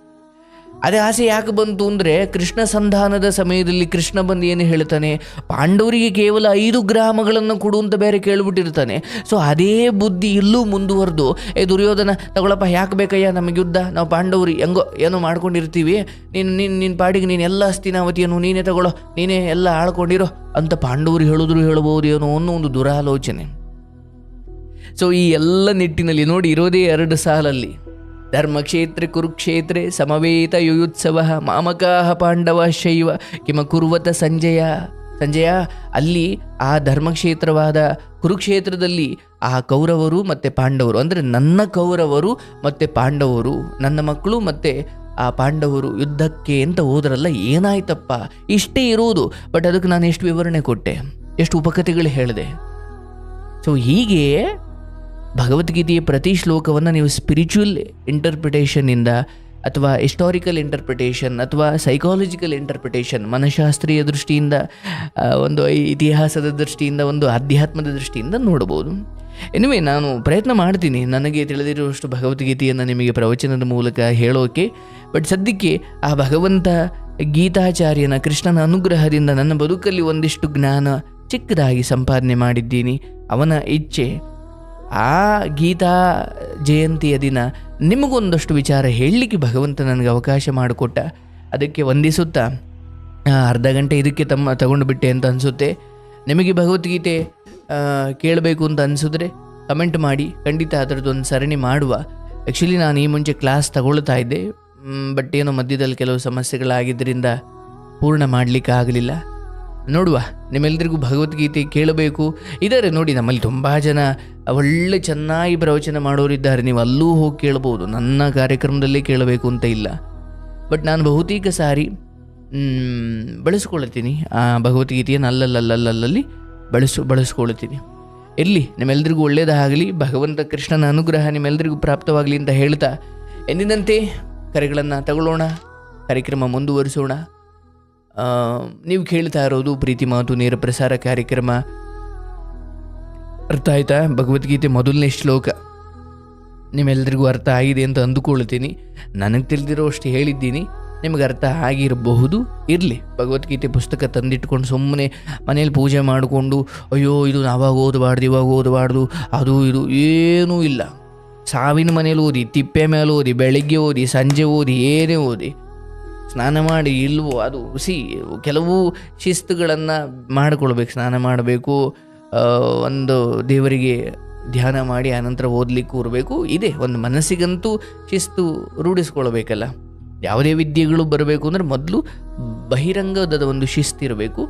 ಅದೇ ಆಸೆ ಯಾಕೆ ಬಂತು ಅಂದರೆ ಕೃಷ್ಣ ಸಂಧಾನದ ಸಮಯದಲ್ಲಿ ಕೃಷ್ಣ ಬಂದು ಏನು ಹೇಳ್ತಾನೆ? ಪಾಂಡವರಿಗೆ ಕೇವಲ ಐದು ಗ್ರಾಮಗಳನ್ನು ಕೊಡು ಅಂತ ಬೇರೆ ಕೇಳ್ಬಿಟ್ಟಿರ್ತಾನೆ. ಸೊ ಅದೇ ಬುದ್ಧಿ ಇಲ್ಲೂ ಮುಂದುವರೆದು. ಏ, ದುರ್ಯೋಧನ, ತಗೊಳಪ್ಪ, ಯಾಕೆ ಬೇಕಯ್ಯ ನಮಗೆ ಯುದ್ಧ? ನಾವು ಪಾಂಡವರು, ಹೆಂಗೋ, ಏನೋ ಮಾಡ್ಕೊಂಡಿರ್ತೀವಿ. ನೀನು ನಿನ್ನ ನಿನ್ನ ಪಾಡಿಗೆ ನೀನು ಎಲ್ಲ ಅಸ್ಥಿನಾವತಿಯನ್ನು ನೀನೇ ತಗೊಳ್ಳೋ, ನೀನೇ ಎಲ್ಲ ಆಳ್ಕೊಂಡಿರೋ ಅಂತ ಪಾಂಡವರು ಹೇಳಿದ್ರು ಹೇಳ್ಬೋದು ಏನೋ ಅನ್ನೋ ಒಂದು ದುರಾಲೋಚನೆ. ಸೊ ಈ ಎಲ್ಲ ನಿಟ್ಟಿನಲ್ಲಿ ನೋಡಿ, ಇರೋದೇ ಎರಡು ಸಾಲಲ್ಲಿ. ಧರ್ಮಕ್ಷೇತ್ರ ಕುರುಕ್ಷೇತ್ರ ಸಮವೇತ ಯುಯುತ್ಸವ ಮಾಮಕಾಹ ಪಾಂಡವ ಶೈವ ಕಿಮ ಕುರುವತ ಸಂಜಯ ಸಂಜಯ ಅಲ್ಲಿ ಆ ಧರ್ಮಕ್ಷೇತ್ರವಾದ ಕುರುಕ್ಷೇತ್ರದಲ್ಲಿ ಆ ಕೌರವರು ಮತ್ತು ಪಾಂಡವರು, ಅಂದರೆ ನನ್ನ ಕೌರವರು ಮತ್ತು ಪಾಂಡವರು, ನನ್ನ ಮಕ್ಕಳು ಮತ್ತು ಆ ಪಾಂಡವರು ಯುದ್ಧಕ್ಕೆ ಅಂತ ಹೋದ್ರಲ್ಲ ಏನಾಯ್ತಪ್ಪ? ಇಷ್ಟೇ ಇರೋದು. ಬಟ್ ಅದಕ್ಕೆ ನಾನು ಎಷ್ಟು ವಿವರಣೆ ಕೊಟ್ಟೆ? ಎಷ್ಟು ಉಪಕಥೆಗಳು ಹೇಳಿದೆ. ಸೊ ಹೀಗೆ ಭಗವದ್ಗೀತೆಯ ಪ್ರತಿ ಶ್ಲೋಕವನ್ನು ನೀವು ಸ್ಪಿರಿಚುವಲ್ ಇಂಟರ್ಪ್ರಿಟೇಷನ್ನಿಂದ ಅಥವಾ ಹಿಸ್ಟಾರಿಕಲ್ ಇಂಟರ್ಪ್ರಿಟೇಷನ್ ಅಥವಾ ಸೈಕಾಲಜಿಕಲ್ ಇಂಟರ್ಪ್ರಿಟೇಷನ್ ಮನಃಶಾಸ್ತ್ರೀಯ ದೃಷ್ಟಿಯಿಂದ ಒಂದು ಇತಿಹಾಸದ ದೃಷ್ಟಿಯಿಂದ, ಒಂದು ಅಧ್ಯಾತ್ಮದ ದೃಷ್ಟಿಯಿಂದ ನೋಡ್ಬೋದು ಎನಿವೆ ನಾನು ಪ್ರಯತ್ನ ಮಾಡ್ತೀನಿ. ನನಗೆ ತಿಳಿದಿರುವಷ್ಟು ಭಗವದ್ಗೀತೆಯನ್ನು ನಿಮಗೆ ಪ್ರವಚನದ ಮೂಲಕ ಹೇಳೋಕೆ. ಬಟ್ ಸದ್ಯಕ್ಕೆ ಆ ಭಗವಂತ ಗೀತಾಚಾರ್ಯನ ಕೃಷ್ಣನ ಅನುಗ್ರಹದಿಂದ ನನ್ನ ಬದುಕಲ್ಲಿ ಒಂದಿಷ್ಟು ಜ್ಞಾನ ಚಿಕ್ಕದಾಗಿ ಸಂಪಾದನೆ ಮಾಡಿದ್ದೀನಿ. ಅವನ ಇಚ್ಛೆ ಆ ಗೀತಾ ಜಯಂತಿಯ ದಿನ ನಿಮಗೊಂದಷ್ಟು ವಿಚಾರ ಹೇಳಲಿಕ್ಕೆ ಭಗವಂತ ನನಗೆ ಅವಕಾಶ ಮಾಡಿಕೊಟ್ಟ. ಅದಕ್ಕೆ ವಂದಿಸುತ್ತಾ ಅರ್ಧ ಗಂಟೆ ಇದಕ್ಕೆ ತಮ್ಮ ತಗೊಂಡು ಬಿಟ್ಟೆ ಅಂತ ಅನಿಸುತ್ತೆ. ನಿಮಗೆ ಭಗವದ್ಗೀತೆ ಕೇಳಬೇಕು ಅಂತ ಅನಿಸಿದ್ರೆ ಕಮೆಂಟ್ ಮಾಡಿ, ಖಂಡಿತ ಅದರದ್ದೊಂದು ಸರಣಿ ಮಾಡುವ. ಆ್ಯಕ್ಚುಲಿ ನಾನು ಈ ಮುಂಚೆ ಕ್ಲಾಸ್ ತಗೊಳ್ತಾ ಇದ್ದೆ. ಬಟ್ ಏನೋ ಮಧ್ಯದಲ್ಲಿ ಕೆಲವು ಸಮಸ್ಯೆಗಳಾಗಿದ್ದರಿಂದ ಪೂರ್ಣ ಮಾಡಲಿಕ್ಕೆ ಆಗಲಿಲ್ಲ ನೋಡುವ ನಿಮ್ಮೆಲ್ಲರಿಗೂ ಭಗವದ್ಗೀತೆ ಕೇಳಬೇಕು. ಇದ್ದಾರೆ ನೋಡಿ ನಮ್ಮಲ್ಲಿ ತುಂಬ ಜನ ಒಳ್ಳೆ ಚೆನ್ನಾಗಿ ಪ್ರವಚನ ಮಾಡೋರಿದ್ದಾರೆ. ನೀವು ಅಲ್ಲೂ ಹೋಗಿ ಕೇಳ್ಬೋದು ನನ್ನ ಕಾರ್ಯಕ್ರಮದಲ್ಲೇ ಕೇಳಬೇಕು ಅಂತ ಇಲ್ಲ. ಬಟ್ ನಾನು ಬಹುತೇಕ ಸಾರಿ ಬಳಸ್ಕೊಳ್ತೀನಿ. ಆ ಭಗವದ್ಗೀತೆಯನ್ನು ಅಲ್ಲಲ್ಲಲ್ಲಲ್ಲಲ್ಲಿ ಬಳಸು, ಬಳಸ್ಕೊಳ್ತೀನಿ. ಇರಲಿ ನಿಮ್ಮೆಲ್ಲರಿಗೂ ಒಳ್ಳೆಯದಾಗಲಿ ಭಗವಂತ ಕೃಷ್ಣನ ಅನುಗ್ರಹ ನಿಮ್ಮೆಲ್ಲರಿಗೂ ಪ್ರಾಪ್ತವಾಗಲಿ ಅಂತ ಹೇಳ್ತಾ ಎಂದಿನಂತೆ ಕರೆಗಳನ್ನು ತಗೊಳ್ಳೋಣ. ಕಾರ್ಯಕ್ರಮ ಮುಂದುವರಿಸೋಣ. ನೀವು ಕೇಳ್ತಾ ಇರೋದು ಪ್ರೀತಿ ಮಾತು, ನೇರ ಪ್ರಸಾರ ಕಾರ್ಯಕ್ರಮ. ಅರ್ಥ ಆಯ್ತಾ? ಭಗವದ್ಗೀತೆ ಮೊದಲನೇ ಶ್ಲೋಕ. ನಿಮ್ಮೆಲ್ಲರಿಗೂ ಅರ್ಥ ಆಗಿದೆ ಅಂತ ಅಂದುಕೊಳ್ತೀನಿ. ನನಗೆ ತಿಳಿದಿರೋ ಅಷ್ಟು ಹೇಳಿದ್ದೀನಿ. ನಿಮಗೆ ಅರ್ಥ ಆಗಿರಬಹುದು. ಇರಲಿ. ಭಗವದ್ಗೀತೆ ಪುಸ್ತಕ ತಂದಿಟ್ಕೊಂಡು ಸುಮ್ಮನೆ ಮನೇಲಿ ಪೂಜೆ ಮಾಡಿಕೊಂಡು, ಅಯ್ಯೋ, ಇದು ನಾವಾಗ ಓದಬಾರ್ದು, ಇವಾಗ ಓದಬಾರ್ದು, ಅದು ಇದು, ಏನೂ ಇಲ್ಲ. ಸಾವಿನ ಮನೇಲಿ ಓದಿ, ತಿಪ್ಪೆ ಮೇಲೆ ಓದಿ, ಬೆಳಗ್ಗೆ ಓದಿ, ಸಂಜೆ ಓದಿ, ಏನೇ ಓದಿ. ಸ್ನಾನ ಮಾಡಿ ಇಲ್ವೋ, ಅದು ಸಿ, ಕೆಲವು ಶಿಸ್ತುಗಳನ್ನು ಮಾಡಿಕೊಳ್ಬೇಕು, ಸ್ನಾನ ಮಾಡಬೇಕು ಒಂದು ದೇವರಿಗೆ ಧ್ಯಾನ ಮಾಡಿ ಆನಂತರ ಓದಲಿಕ್ಕೆ ಇರಬೇಕು. ಇದೆ, ಒಂದು ಮನಸ್ಸಿಗಂತೂ ಶಿಸ್ತು ರೂಢಿಸ್ಕೊಳ್ಬೇಕಲ್ಲ. ಯಾವುದೇ ವಿದ್ಯೆಗಳು ಬರಬೇಕು ಅಂದರೆ ಮೊದಲು ಬಹಿರಂಗದ ಒಂದು ಶಿಸ್ತಿರಬೇಕು,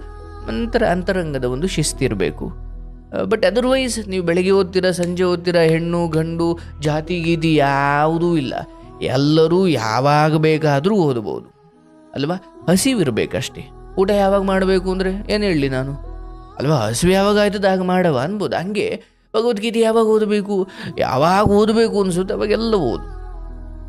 ನಂತರ ಅಂತರಂಗದ ಒಂದು ಶಿಸ್ತಿರಬೇಕು. ಬಟ್ ಅದರ್ವೈಸ್ ನೀವು ಬೆಳಗ್ಗೆ ಓದ್ತೀರಾ, ಸಂಜೆ ಓದ್ತೀರಾ, ಹೆಣ್ಣು, ಗಂಡು, ಜಾತಿ, ಗೀತಿ ಯಾವುದೂ ಇಲ್ಲ. ಎಲ್ಲರೂ ಯಾವಾಗ ಬೇಕಾದರೂ ಓದ್ಬೋದು. ಅಲ್ವಾ? ಹಸಿವಿರಬೇಕಷ್ಟೇ. ಊಟ ಯಾವಾಗ ಮಾಡಬೇಕು ಅಂದರೆ? ಏನು ಹೇಳಲಿ ನಾನು? ಅಲ್ವಾ, ಹಸಿವು ಯಾವಾಗ ಆಯ್ತದ ಆಗ ಮಾಡವ ಅನ್ಬೋದು. ಹಂಗೆ ಭಗವದ್ಗೀತೆ ಯಾವಾಗ ಓದಬೇಕು? ಯಾವಾಗ ಓದಬೇಕು ಅನಿಸುತ್ತೆ, ಅವಾಗೆಲ್ಲ ಓದು.